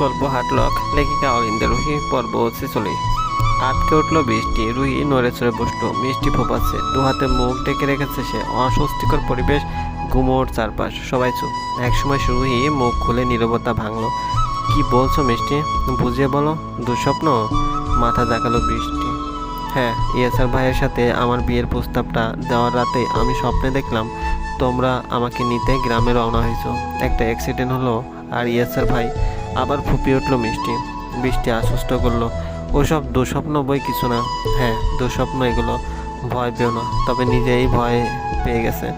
গল্প হাটলক লেখিকা অরিন্দা রুহি পর্ব চলে। আটকে উঠল বৃষ্টি রুহি নড়ে চড়ে বসল মিষ্টি ফোপাচ্ছে দু হাতে মুখ ডেকে রেখেছে সে অস্বস্তিকর পরিবেশ গুমোর চারপাশ সবাই চুপ। একসময় রুহি মুখ খুলে নীরবতা ভাঙলো। কি বলছো মিষ্টি? বুঝিয়ে বলো, দুঃস্বপ্ন? মাথা দেখাল বৃষ্টি। হ্যাঁ ইয়াসার ভাইয়ের সাথে আমার বিয়ের প্রস্তাবটা দেওয়ার রাতে আমি স্বপ্নে দেখলাম, তোমরা আমাকে নিতে গ্রামে রওনা হয়েছো। একটা অ্যাক্সিডেন্ট হলো আর ইয়াসার ভাই আবার ফুপিয়ে উঠল মিষ্টি। বৃষ্টি আশ্বস্ত করল, ওসব দুঃস্বপ্ন বই কিছু না। হ্যাঁ দুঃস্বপ্ন এগুলো। ভয় পেও না, তবে নিজেই ভয় পেয়ে গেছে।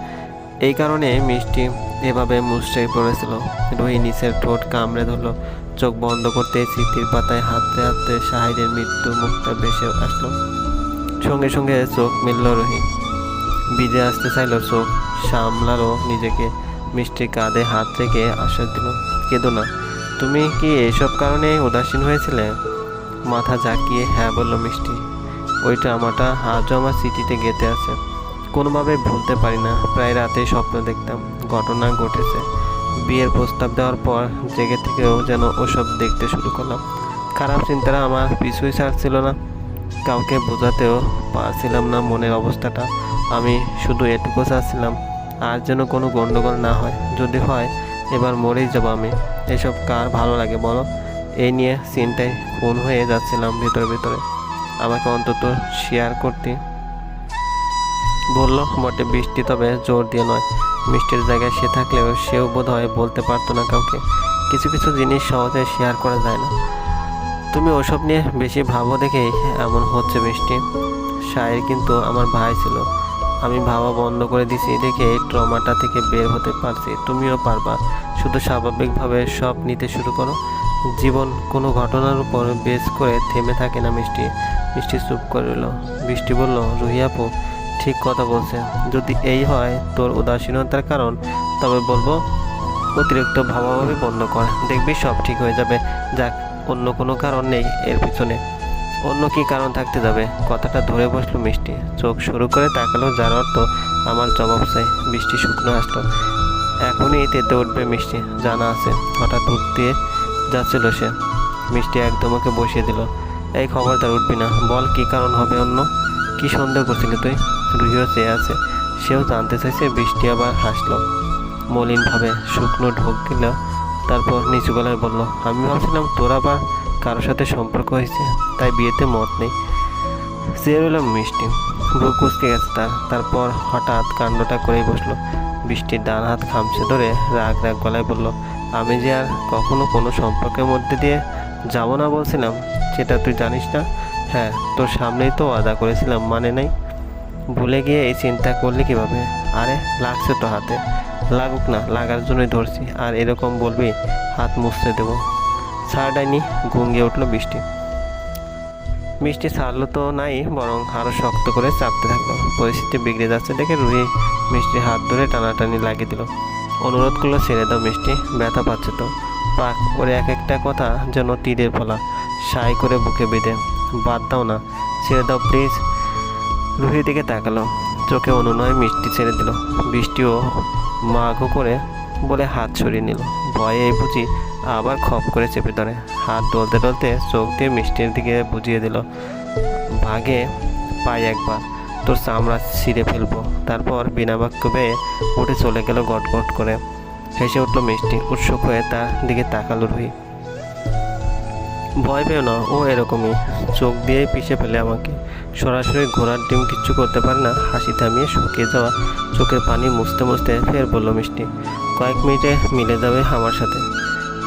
এই কারণে মিষ্টি এভাবে মুচড়ে পড়েছিল। রুহি নিচের ঠোঁট কামড়ে ধরলো। চোখ বন্ধ করতে স্মৃতির পাতায় হাতে হাতে শাহিদের মৃত্যুর মুখটা বেসে আসলো। সঙ্গে সঙ্গে চোখ মিলল রুহি। বিজে আসতে চাইলো, চোখ সামলারও নিজেকে। মিষ্টির কাঁধে হাত রেখে আশ্বাস দিল, কেঁদো না। তুমি কি এইসব কারণে উদাসীন হয়েছিলে? মাথা ঝাঁকিয়ে হ্যাঁ বলল মিষ্টি। ওইটা আমারটা আজও আমার স্মৃতিতে গেঁথে আছে। কোনোভাবে ভুলতে পারি না। প্রায় রাতে স্বপ্ন দেখতাম। ঘটনা ঘটেছে। বিয়ের প্রস্তাব দেওয়ার পর জেগে থেকেও যেন ওসব দেখতে শুরু করলাম। খারাপ চিন্তারা আমার পিছুই ছাড়ছিল না। কাউকে বোঝাতেও পারছিলাম না মনের অবস্থাটা। আমি শুধু এটুকু চাচ্ছিলাম, আর যেন কোনো গণ্ডগোল না হয়। যদি হয় এবার মরেই যাব আমি। এসব কার ভালো লাগে বলো? এই নিয়ে চিন্তায় খুন হয়ে যাচ্ছিলাম ভিতরে ভিতরে। আমাকে অন্তত শেয়ার করতে। বলল, বটে, বৃষ্টি তবে জোর দিয়ে নয়। মিষ্টির জায়গায় সে থাকলেও সেও বোধ হয় বলতে পারতো না কাউকে। কিছু কিছু জিনিস সহজে শেয়ার করা যায় না। তুমি ওসব নিয়ে বেশি ভাবো দেখেই এমন হচ্ছে মিষ্টি। শায়ের কিন্তু আমার ভাই ছিল। আমি ভাবা বন্ধ করে দিছি, দেখে এই ট্রমাটা থেকে বের হতে পারছি। তুমিও পারবা। শুধু স্বাভাবিকভাবে সব নিতে শুরু করো। জীবন কোনো ঘটনার উপর বেস করে থেমে থাকে না মিষ্টি। মিষ্টি চুপ করে রইল। বৃষ্টি বলল রুহিয়াপু ঠিক কথা বলছে। যদি এই হয় তোর উদাসীনতার কারণ, তবে বলব, অতিরিক্ত ভাবাভাবি বন্ধ কর। দেখবি সব ঠিক হয়ে যাবে। যাক, অন্য কোনো কারণ নেই এর পিছনে। অন্য কি কারণ থাকতে যাবে? কথাটা ধরে বসল মিষ্টি। চোখ শুরু করে তাকালো, যার অর্থ আমার জবাব চাই। বৃষ্টি শুকনো আসলো। এখনই তেতে উঠবে মিষ্টি, জানা আছে। হঠাৎ উঠতে যাচ্ছিল সে। মিষ্টি একদম ওকে বসিয়ে দিল। এই খবরদার উঠবি না। বল কি কারণ হবে অন্য? কি সন্দেহ করছিলি তুই? রুহিও চেয়ে আছে। সেও জানতে চাইছে বৃষ্টি আবার হাসলো। মলিনভাবে শুকনো ঢোক দিল তারপর নিচু গলায় বলল, আমি ভাবছিলাম তোর আবার কারোর সাথে সম্পর্ক হয়েছে, তাই বিয়েতে মত নেই। চেয়ে রইলাম মিষ্টি। বুক কুচকে গেছে তার। তারপর হঠাৎ কাণ্ডটা করেই বসল। বৃষ্টির ডান হাত খামছে ধরে রাগ রাগ গলায় বলল, আমি যে আর কখনো কোনো সম্পর্কের মধ্যে দিয়ে যাব না বলছিলাম, সেটা তুই জানিস না? হ্যাঁ তোর সামনেই তো আদা করেছিলাম মানে নাই। ভুলে গিয়ে এই চিন্তা করলে কীভাবে? আরে, লাগছে তো হাতে। লাগুক না, লাগার জন্যই ধরছি। আর এরকম বলবি, হাত মুছতে দেবো। ছাড়াইনি গুঙ্গে উঠল বৃষ্টি। মিষ্টি ছাড়লো তো নাই, বরং আরও শক্ত করে চাপতে থাকল। পরিস্থিতি বিগড়ে যাচ্ছে দেখে রুহি মিষ্টির হাত ধরে টানাটানি লাগিয়ে দিল। অনুরোধ করল, ছেড়ে দাও মিষ্টি, ব্যথা পাচ্ছে তো। পাক, ওর এক একটা কথা যেন তীরের ফলা। সাই করে বুকে বেঁধে, বাদ দাও না, ছেড়ে দাও প্লিজ। রুহির দিকে তাকালো। চোখে অনুনয় মিষ্টি ছেড়ে দিল। বৃষ্টিও মাঘও করে বলে হাত সরিয়ে নিল। ভয়ে এই বুঝি আবার খপ করে চেপে ধরে হাত ডলতে ডলতে চোখ দিয়ে মিষ্টির দিকে বুঝিয়ে দিল, ভাগে, পাই একবার, তোর চামড়া ছিঁড়ে ফেলব। তারপর বিনা বাক্য পেয়ে উঠে চলে গেল গট গট করে। হেসে উঠল মিষ্টি, উৎসুক হয়ে তার দিকে তাকালো রুহি। ভয় পেও না, ও এরকমই, চোখ দিয়ে পিষে ফেলে আমাকে। সরাসরি ঘোড়ার ডিম কিচ্ছু করতে পারে না, হাসি থামিয়ে শুকিয়ে যাওয়া চোখের পানি মুছতে মুছতে ফের বলল মিষ্টি, কয়েক মিনিটে মিলে যাবে আমার সাথে।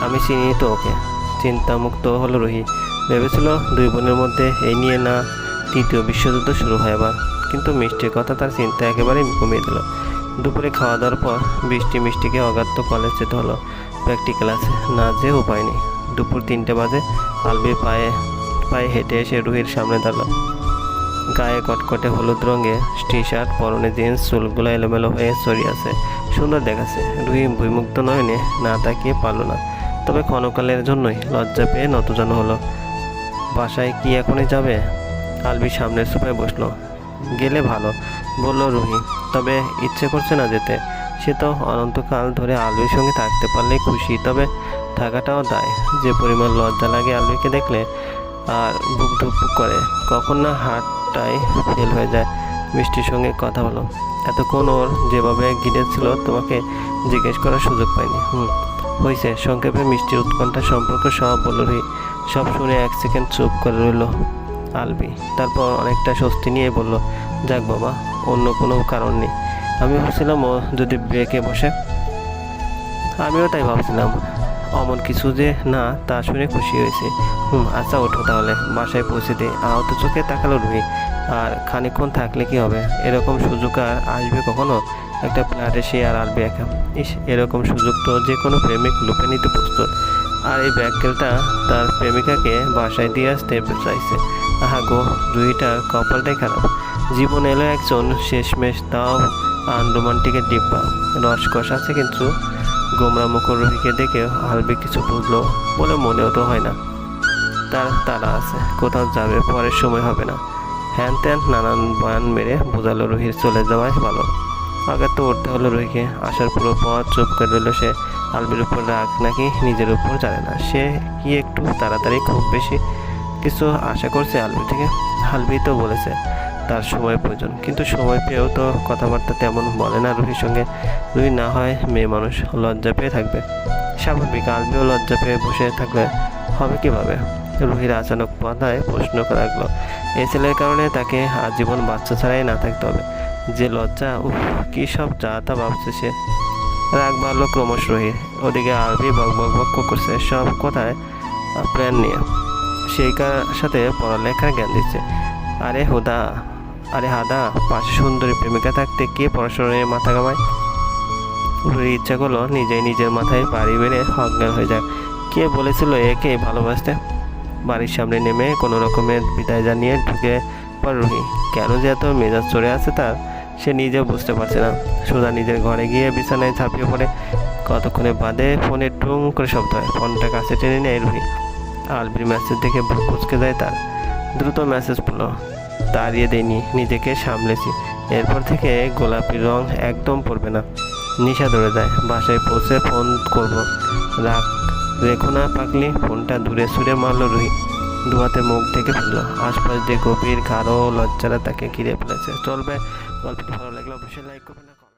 আমি চিনি তো ওকে। চিন্তামুক্ত হলো রুহি। ভেবেছিল দুই বোনের মধ্যে এই নিয়ে না তৃতীয় বিশ্বযুদ্ধ শুরু হয় আবার। কিন্তু মিষ্টির কথা তার চিন্তা একেবারেই কমিয়ে দিল। দুপুরে খাওয়া দাওয়ার পর বৃষ্টি মিষ্টিকে অগাত্য কলেজ যেতে হলো প্র্যাকটিক্যাল আছে। না যে উপায় নেই। দুপুর তিনটে বাজে। আলবির পায়ে পায়ে হেঁটে এসে রুহির সামনে দাঁড়াল। গায়ে কটকটে হলুদ রঙে টি শার্ট পরনে জিন্স, চুলগুলো এলোমেলো হয়ে ছড়িয়ে আছে। সুন্দর দেখাচ্ছে। রুহি বিমুগ্ধ নয়নে না তাকিয়ে পারল না। তবে ক্ষণকালের জন্যই লজ্জা পেয়ে নতজানো হলো। বাসায় কি এখনই যাবে? আলবি সামনের সোফায় বসল। গেলে ভালো, বলল রুহি, তবে ইচ্ছে করছে না যেতে। সে তো অনন্তকাল ধরে আলবির সঙ্গে থাকতে পারলেই খুশি, তবে থাকাটাও দায়। যে পরিমাণ লজ্জা লাগে আলবিকে দেখলে আর বুক ধুক করে, কখন না হাতটাই ফেল হয়ে যায়। মিষ্টির সঙ্গে কথা বলো। এতক্ষণ ওর যেভাবে গিরেছিল তোমাকে জিজ্ঞেস করার সুযোগ পাইনি। হুম। হয়েছে সংক্ষেপে মিষ্টির উৎকণ্ঠা সম্পর্ক সব বলল সব শুনে এক সেকেন্ড চুপ করে রইল আলবি। তারপর অনেকটা স্বস্তি নিয়ে বলল, যাক বাবা, অন্য কোনো কারণ নেই। আমি ভাবছিলাম ও যদি ব্রেকে বসে। আমিও তাই ভাবছিলাম। অমন কিছু যে না, তা শুনে খুশি হয়েছে। হুম আচ্ছা ওঠো তাহলে। বাসায় পৌঁছে দে। আহত চোখে তাকালো রুহি। আর খানিকক্ষণ থাকলে কি হবে? এরকম সুযোগ আর আসবে কখনো? একটা ফ্ল্যাটে সে আর আসবে একা। ইস, এরকম সুযোগ তো যে কোনো প্রেমিক লুপে নিতে প্রস্তুত। আর এই ব্যাগকেলটা তার প্রেমিকাকে বাসায় দিয়ে আসতে চাইছে। আহা গো রুহিটার কপালটাই খারাপ। জীবন এলো একজন শেষমেশ তাও আনরোমান্টিকের ডিব্বা। রসকস আছে কিন্তু গোমরা মুখর রোহিকে দেখে হালবে কিছু বুঝলো বলে মনেও তো হয় না। তার তারা আছে, কোথাও যাবে, পরের সময় হবে না। হ্যান ত্যান নানান বয়ান মেরে বোঝালো রুহির চলে যাওয়াই ভালো। আগে তো উঠতে হলো রুহিকে আসার পুরো পথ চুপ করে রইল সে। আলমির উপর রাগ নাকি নিজের উপর জানে না। সে কি একটু তাড়াতাড়ি খুব বেশি কিছু আশা করছে আলবি থেকে? আলবি তো বলেছে তার সময় প্রয়োজন। কিন্তু সময় পেয়েও তো কথাবার্তা তেমন বলে না রুহির সঙ্গে। রুহি না হয় মেয়ে মানুষ লজ্জা পেয়ে থাকবে। স্বাভাবিক আলবিও লজ্জা পেয়ে বসে থাকলে হবে কীভাবে? রুহির আচানক মাথায় প্রশ্ন রাখল। এই ছেলের কারণে তাকে আজীবন বাচ্চা ছাড়াই না থাকতে হবে। যে লজ্জা, উফ, কী সব যা তা ভাবছে সে। রাগ বাড়লো ক্রমশ রহির। ওদিকে আরবি বক বক বক করছে সব কথায় প্ল্যান নিয়ে। সেই সাথে পড়ালেখার জ্ঞান দিচ্ছে। আরে হুদা, আরে হাদা, পাশে সুন্দরী প্রেমিকা থাকতে কে পড়াশোনা নিয়ে মাথা কামায় রুহির ইচ্ছা করল নিজেই নিজের মাথায় বাড়ি বেড়ে অজ্ঞান হয়ে যায় কে বলেছিল একে ভালোবাসতে? বাড়ির সামনে নেমে কোনো রকমের বিদায় জানিয়ে ঢুকে পর রুহি কেন যে এত মেজাজ চড়ে আছে তার? সে নিজেও বুঝতে পারছে না। সুধা নিজের ঘরে গিয়ে বিছানায় ঝাঁপিয়ে পড়ে। কতক্ষণে বাদে ফোনে টুং করে শব্দ হয়। ফোনটা কাছে টেনে নেয় রুহি। আলবির মেসেজ দেখে ভুল কুচকে যায় তার। দ্রুত মেসেজ পড়ল, তাড়িয়ে দেয়নি নিজেকে সামলেছি। এরপর থেকে গোলাপি রং একদম পড়বে না। নিশা ধরে যায়, বাসায় পৌঁছে ফোন করব রাখ, রেখো না পাকলি ফোনটা দূরে সুরে মারলো রুহি। ধোয়াতে মুখ থেকে ফেলল। আশপাশ দিয়ে গভীর গাঢ় লজ্জারা তাকে ঘিরে ফেলেছে। চলবে গল্পটি ভালো লাগলে অবশ্যই লাইক করবেন না